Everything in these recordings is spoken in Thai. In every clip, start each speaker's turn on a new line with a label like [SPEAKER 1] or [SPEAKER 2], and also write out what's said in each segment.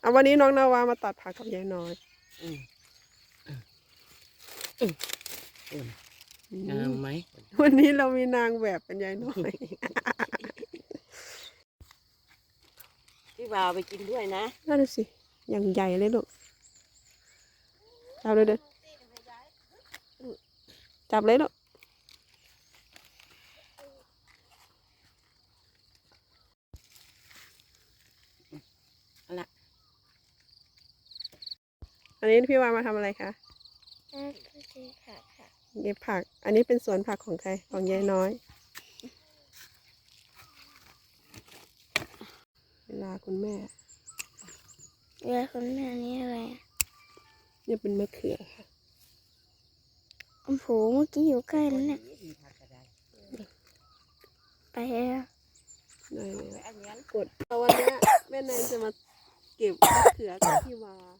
[SPEAKER 1] เอาวันนี้น้องนาวามาตัดผักกับยายน้อย
[SPEAKER 2] อืมอืมอืมงามไหม
[SPEAKER 1] วันนี้เรามีนางแบบเป็นยายน้อย
[SPEAKER 2] พี่บ่าวไปกินด้วยนะ
[SPEAKER 1] นั่นนะสิ อย่างใหญ่เลยลูก จับเลยเด้อจับเลยลูก
[SPEAKER 2] เอาละ
[SPEAKER 1] อันนี้พี่วามาทำอะไรคะ
[SPEAKER 3] น่าจะดีค่ะค่ะ
[SPEAKER 1] เก็บผัก อันนี้เป็นสวนผักของใคร ของยายน้อย เวลาคุณแม่
[SPEAKER 3] เรือคนแม่นี่อะไรอะ
[SPEAKER 1] เนี่ยเป็นมะเขือค่ะ
[SPEAKER 3] โอ้โหเมื่อกี้อยู่ใกล้แล้วเนี่ยไปแล้ว
[SPEAKER 1] ได้เลย
[SPEAKER 2] อันนี้
[SPEAKER 1] กดเอาวันเนี้ยแม่แนนจะมาเก็บมะเขือกับพี่วา
[SPEAKER 2] ครับ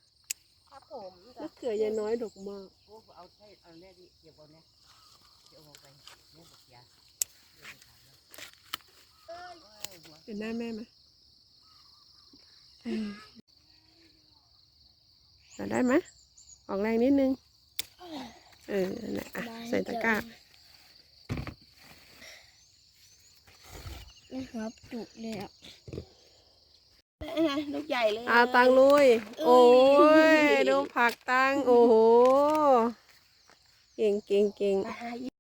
[SPEAKER 2] ผม
[SPEAKER 1] มะเขือยายน้อยดกมาก
[SPEAKER 2] โอ้เอาใช่เอาแน่ดิเก็บเอาเนี่ยเก็บเอาไปเนี่ยบอกยา
[SPEAKER 1] เห็นหน้าแม่ไหมเอาได้ไหมออกแรงนิดนึง เออนั่นแหละอะใส่ตะกร้า
[SPEAKER 3] นี่หัวจุกเลยอะ
[SPEAKER 2] ลูกใหญ่เลย
[SPEAKER 1] อาตังลุย โอ้ย ผักตังโอ้โห เก่งเก่งเก่ง